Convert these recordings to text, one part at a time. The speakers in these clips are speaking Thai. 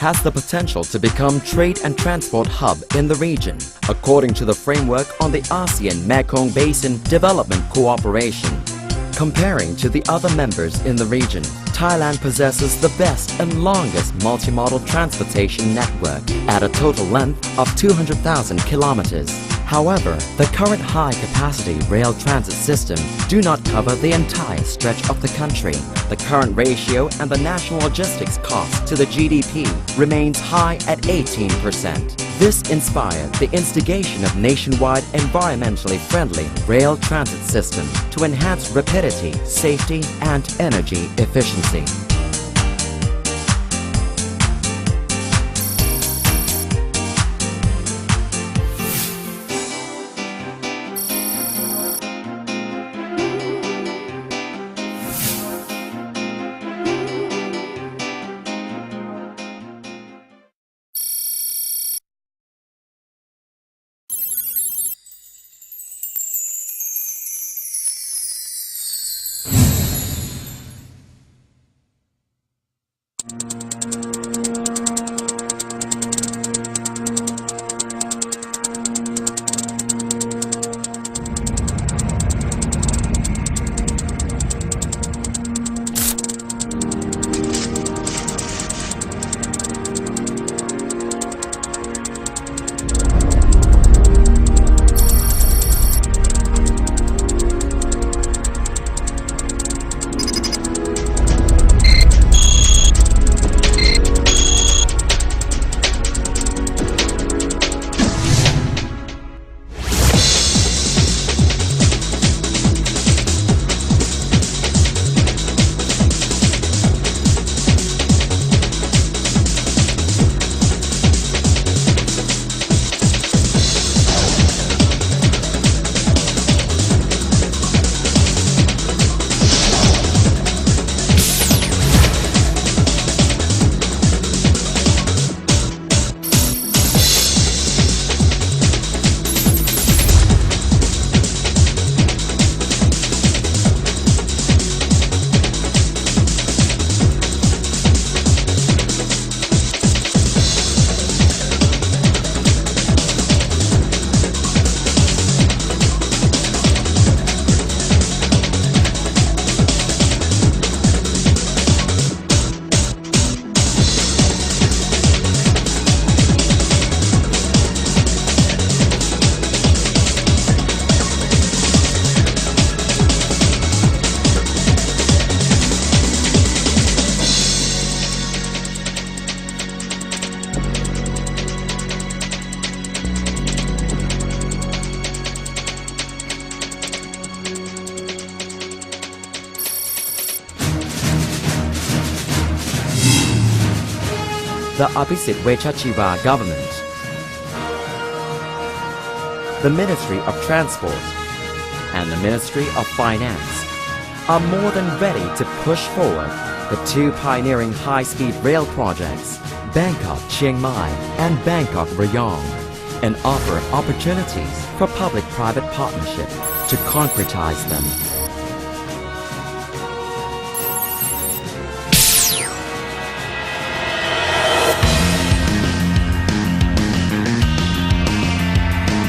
has the potential to become trade and transport hub in the region, according to the framework on the ASEAN Mekong Basin Development Cooperation. Comparing to the other members in the region, Thailand possesses the best and longest multimodal transportation network at a total length of 200,000 kilometers. However, the current high-capacity rail transit system do not cover the entire stretch of the country. The current ratio and the national logistics cost to the GDP remains high at 18%. This inspired the instigation of nationwide environmentally friendly rail transit system to enhance rapidity, safety and energy efficiency. opposite Wechachira government. The Ministry of Transport and the Ministry of Finance are more than ready to push forward the two pioneering high-speed rail projects, Bangkok-Chiang Mai and Bangkok-Rayong, and offer opportunities for public-private partnership to concretize them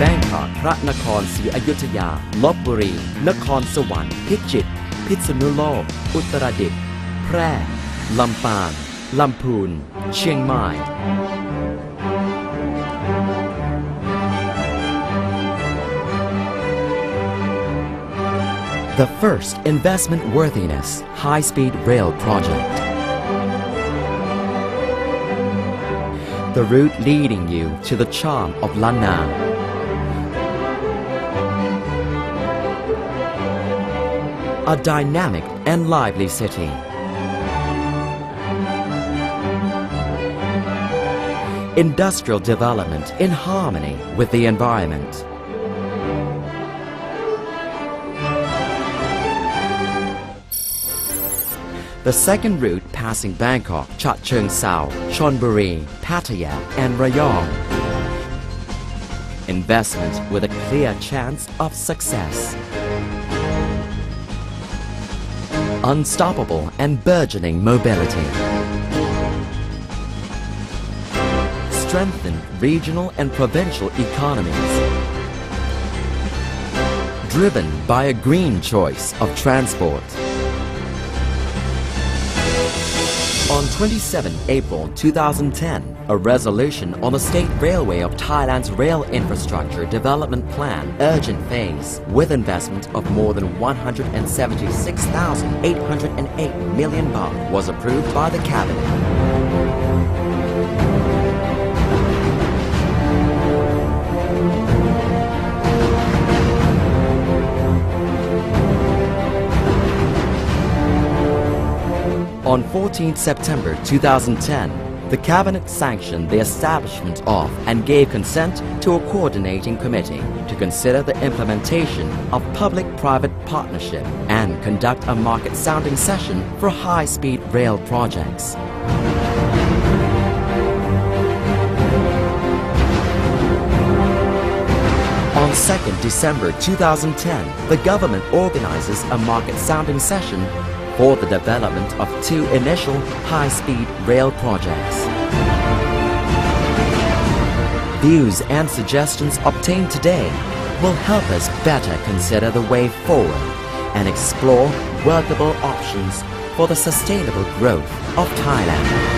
แบงคอกพระนครศรีอยุธยาลบบุรีนครสวรรค์พิจิตรพิษณุโลกอุตรดิตถ์แพร่ลำปางลำพูนเชียงใหม่ The first investment worthiness high-speed rail project. The route leading you to the charm of l a n n a a dynamic and lively city. Industrial development in harmony with the environment. The second route passing Bangkok, Chatuchak-Sao, Chonburi, Pattaya, and Rayong. Investment with a clear chance of success unstoppable and burgeoning mobility. Strengthened regional and provincial economies. Driven by a green choice of transport. On 27 April 2010, a resolution on the state railway of Thailand's rail infrastructure development plan urgent phase with investment of more than 176,808 million baht was approved by the cabinet. On 14 September 2010, the cabinet sanctioned the establishment of and gave consent to a coordinating committee to consider the implementation of public-private partnership and conduct a market-sounding session for high-speed rail projects. On 2nd December 2010, the government organizes a market sounding session for the development of two initial high-speed rail projects. Views and suggestions obtained today will help us better consider the way forward and explore workable options for the sustainable growth of Thailand.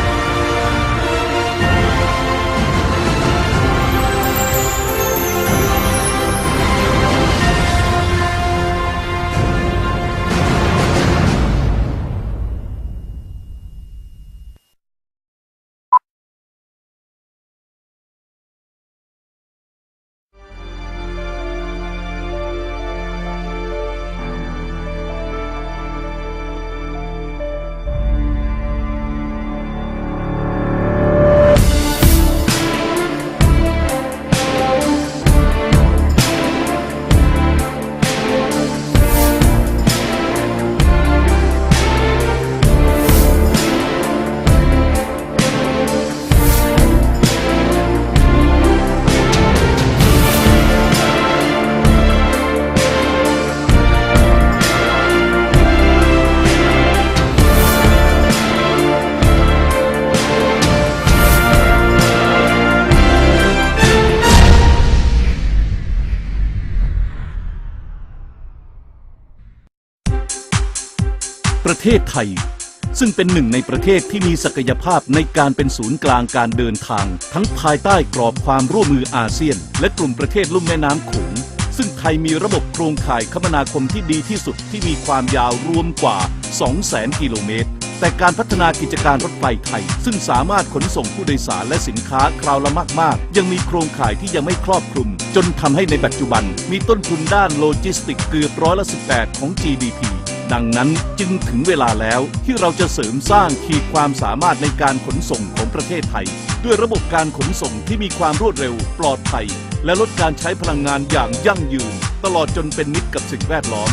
ประเทศไทย ซึ่งเป็นหนึ่งในประเทศที่มีศักยภาพในการเป็นศูนย์กลางการเดินทาง ทั้งภายใต้กรอบความร่วมมืออาเซียน และกลุ่มประเทศลุ่มแม่น้ำโขง ซึ่งไทยมีระบบโครงข่ายคมนาคมที่ดีที่สุดที่มีความยาวรวมกว่า 200,000 กิโลเมตร แต่การพัฒนากิจการรถไฟไทย ซึ่งสามารถขนส่งผู้โดยสารและสินค้าคราวละมากๆ ยังมีโครงข่ายที่ยังไม่ครอบคลุม จนทำให้ในปัจจุบัน มีต้นทุนด้านโลจิสติกเกือบร้อยละ18ของ GDP ดังนั้นจึงถึงเวลาแล้วที่เราจะเสริมสร้างขีดความสามารถในการขนส่งของประเทศไทย ด้วยระบบการขนส่งที่มีความรวดเร็วปลอดภัย และลดการใช้พลังงานอย่างยั่งยืน ตลอดจนเป็นมิตรกับสิ่งแวดล้อม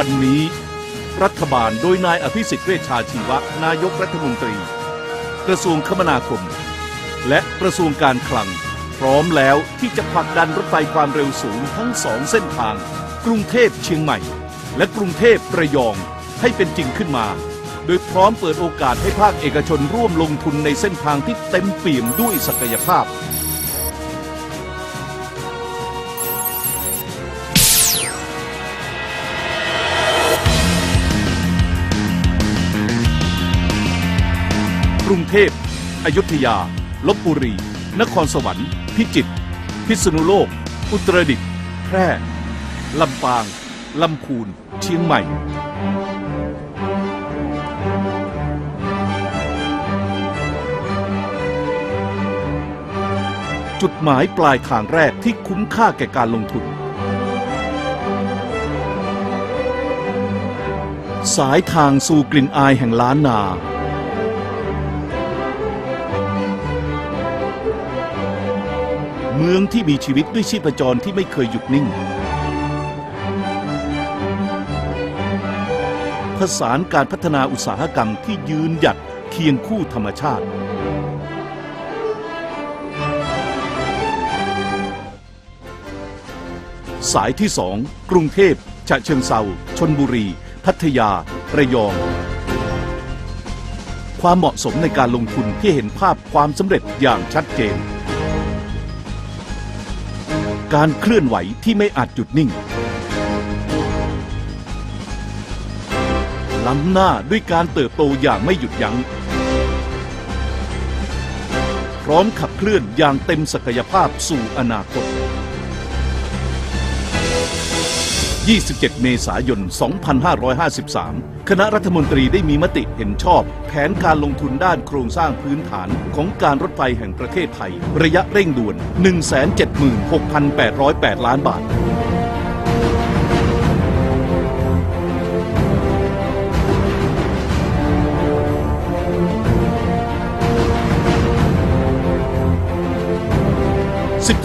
วันนี้ รัฐบาลโดยนายอภิสิทธิ์เวชชาชีวะ นายกรัฐมนตรีกระทรวงคมนาคม และกระทรวงการคลัง พร้อมแล้วที่จะผลักดันรถไฟความเร็วสูงทั้งสองเส้นทาง กรุงเทพเชียงใหม่ และกรุงเทพระยองให้เป็นจริงขึ้นมา โดยพร้อมเปิดโอกาสให้ภาคเอกชนร่วมลงทุนในเส้นทางที่เต็มเปี่ยมด้วยศักยภาพกรุงเทพอยุธยา ลบบุรี นครสวรรค์ พิจิตร พิษณุโลก อุตรดิตถ์แพร่ ลำปาง ลำพูน เชียงใหม่ จุดหมายปลายทางแรกที่คุ้มค่าแก่การลงทุน สายทางสู่กลิ่นอายแห่งล้านนามืองที่มีชีวิตด้วยชีพจรที่ไม่เคยหยุดนิ่ง ผสานการพัฒนาอุตสาหกรรมที่ยืนหยัดเคียงคู่ธรรมชาติ สายที่สองกรุงเทพฉะเชิงเซาชนบุรี พัทยา ระยอง ความเหมาะสมในการลงทุนที่เห็นภาพความสำเร็จอย่างชัดเจนการเคลื่อนไหวที่ไม่อาจหยุดนิ่ง ล้ำหน้าด้วยการเติบโตอย่างไม่หยุดยัง้งพร้อมขับเคลื่อนอย่างเต็มศักยภาพสู่อนาคต27 เมษายน 2553 คณะรัฐมนตรีได้มีมติเห็นชอบ แผนการลงทุนด้านโครงสร้างพื้นฐานของการรถไฟแห่งประเทศไทย ระยะเร่งด่วน 176,808 ล้านบาท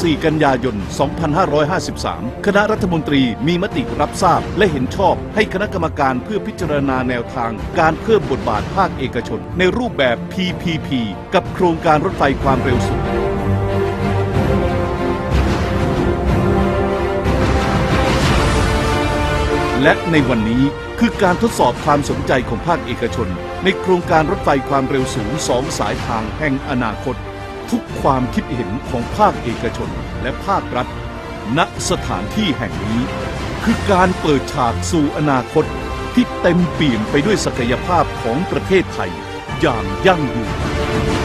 14กันยายน 2553 คณะรัฐมนตรีมีมติรับทราบและเห็นชอบให้คณะกรรมการเพื่อพิจารณาแนวทางการเพิ่มบทบาทภาคเอกชน ในรูปแบบ PPP กับโครงการรถไฟความเร็วสูง และในวันนี้คือการทดสอบความสนใจของภาคเอกชน ในโครงการรถไฟความเร็วสูงสองสายทางแห่งอนาคตทุกความคิดเห็นของภาคเอกชนและภาครัฐณสถานที่แห่งนี้ คือการเปิดฉากสู่อนาคตที่เต็มเปี่ยมไปด้วยศักยภาพของประเทศไทยอย่างยั่งยืน